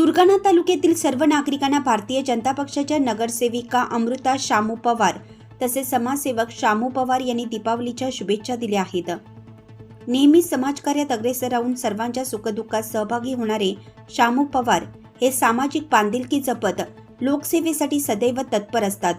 सुरगाणा तालुक्यातील सर्व नागरिकांना भारतीय जनता पक्षाच्या नगरसेविका अमृता शामू पवार तसेच समाजसेवक शामू पवार यांनी दीपावलीच्या शुभेच्छा दिल्या आहेत. नेहमी समाजकार्यात अग्रेसर राहून सर्वांच्या सुखदुःखात सहभागी होणारे शामू पवार हे सामाजिक बांधिलकी जपत लोकसेवेसाठी सदैव तत्पर असतात.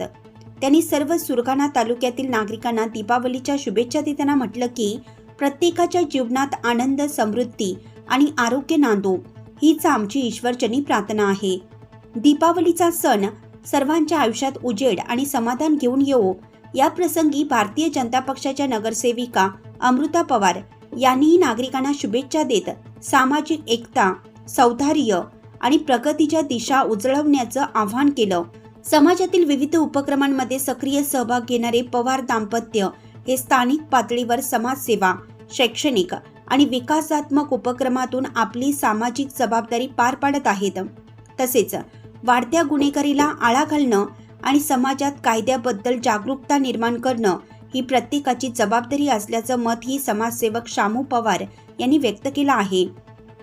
त्यांनी सर्व सुरगाणा तालुक्यातील नागरिकांना दीपावलीच्या शुभेच्छा देताना म्हटलं की प्रत्येकाच्या जीवनात आनंद समृद्धी आणि आरोग्य नांदो. हीच आमची ईश्वरचनी प्रार्थना आहे. दीपावलीचा सण सर्वांच्या आयुष्यात उजेड आणि समाधान घेऊन येवो. या प्रसंगी भारतीय जनता पक्षाच्या नगरसेविका अमृता पवार यांनीही नागरिकांना शुभेच्छा देत सामाजिक एकता सौधार्य आणि प्रगतीच्या दिशा उजळवण्याचं आवाहन केलं. समाजातील विविध उपक्रमांमध्ये सक्रिय सहभाग घेणारे पवार दाम्पत्य हे स्थानिक पातळीवर समाजसेवा शैक्षणिक आणि विकासात्मक उपक्रमातून आपली सामाजिक जबाबदारी पार पाडत आहेत. तसेच वाढत्या गुन्हेगारीला आळा घालणं आणि समाजात कायद्याबद्दल जागरूकता निर्माण करणं ही प्रत्येकाची जबाबदारी असल्याचं मत ही समाजसेवक शामू पवार यांनी व्यक्त केलं आहे.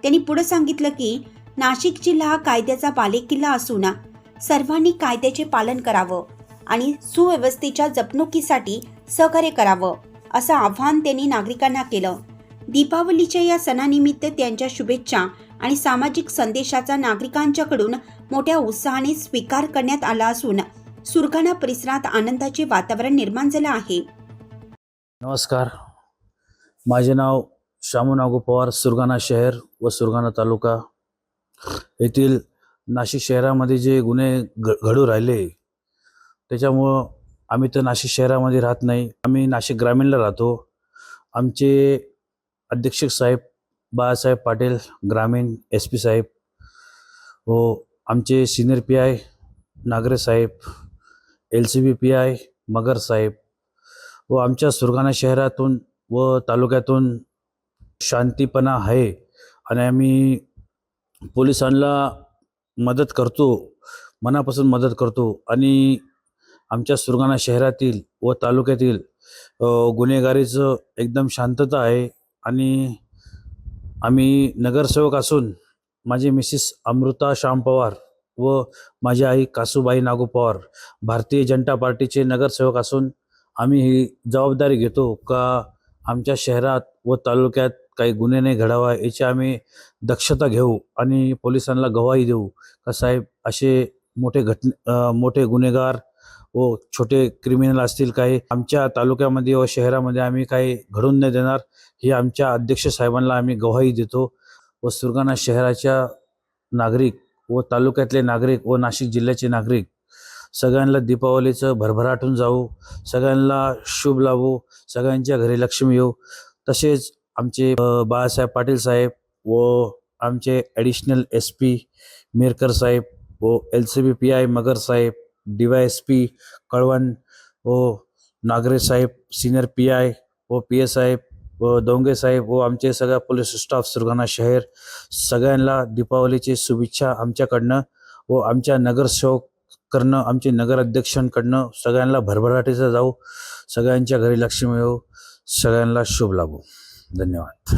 त्यांनी पुढे सांगितलं की नाशिक जिल्हा हा कायद्याचा बालेकिल्ला असून सर्वांनी कायद्याचे पालन करावं आणि सुव्यवस्थेच्या जपणुकीसाठी सहकार्य करावं असं आव्हान त्यांनी नागरिकांना केलं. दीपावलीच्या या सणानिमित्त त्यांच्या शुभेच्छा आणि सामाजिक संदेशाचा नागरिकांच्याकडून मोठ्या उत्साहाने स्वीकार करण्यात आला असून सुरखाना परिसरात आनंदाचे वातावरण निर्माण झालं आहे. नमस्कार. माझे नाव श्यामू नागू पवार सुरगाणा शहर व सुरगाणा तालुका. येथील नाशिक शहरामध्ये जे गुन्हे घ घडू राहिले त्याच्यामुळं आम्ही तर नाशिक शहरामध्ये राहत नाही. आम्ही नाशिक ग्रामीणला राहतो. आमचे अध्यक्षक साहेब बाळासाहेब पाटील ग्रामीण एस पी साहेब व आमचे senior P I Nagare Saheb L C B P I Magar साहेब व आमच्या सुरगाणा शहरातून व तालुक्यातून शांतीपणा आहे आणि आम्ही पोलिसांना मदत करतो मनापासून मदत करतो आणि आमच्या सुरगाणा शहरातील व तालुक्यातील गुन्हेगारीचं एकदम शांतता आहे. आणि आम्ही नगरसेवक असून माझी मिसेस अमृता श्याम पवार व माझी आई कासूबाई नागू पवार भारतीय जनता पार्टीचे नगरसेवक असून आम्ही ही जबाबदारी घेतो का आमच्या शहरात व तालुक्यात काही गुन्हे नाही घडावा याची आम्ही दक्षता घेऊ आणि पोलिसांना गवाही देऊ. का साहेब असे मोठे घटने मोठे गुन्हेगार व छोटे क्रिमिनल असतील काही आमच्या तालुक्यामध्ये व शहरामध्ये आम्ही काही घडून नाही देणार. ही आमच्या अध्यक्ष साहेबांना आम्ही गवाही देतो. व सुरगाणा शहराच्या नागरिक व तालुक्यातले नागरिक व नाशिक जिल्ह्याचे नागरिक सगळ्यांना दीपावलीचं भरभराटून जाऊ सगळ्यांना शुभ लावू सगळ्यांच्या घरी लक्ष्मी येऊ. तसेच आमचे बाळासाहेब पाटील साहेब व आमचे ॲडिशनल एस पी मिरकर साहेब व L C B P I Magar Saheb P Kalwan व नागरे साहेब सिनियर पी आय व पी एस साहेब व दोंगे साहेब व आमचे सगळ्या पोलीस स्टाफ सुरगाणा शहर सगळ्यांना दीपावलीची शुभेच्छा आमच्याकडनं व आमच्या नगरसेवक करणं आमचे नगर अध्यक्षांकडनं सगळ्यांना भरभराटीचं जाऊ सगळ्यांच्या घरी लक्ष्मी येऊ सगळ्यांना शुभ लागू धन्यवाद.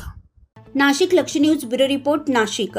नाशिक लक्ष न्यूज ब्युरो रिपोर्ट नाशिक.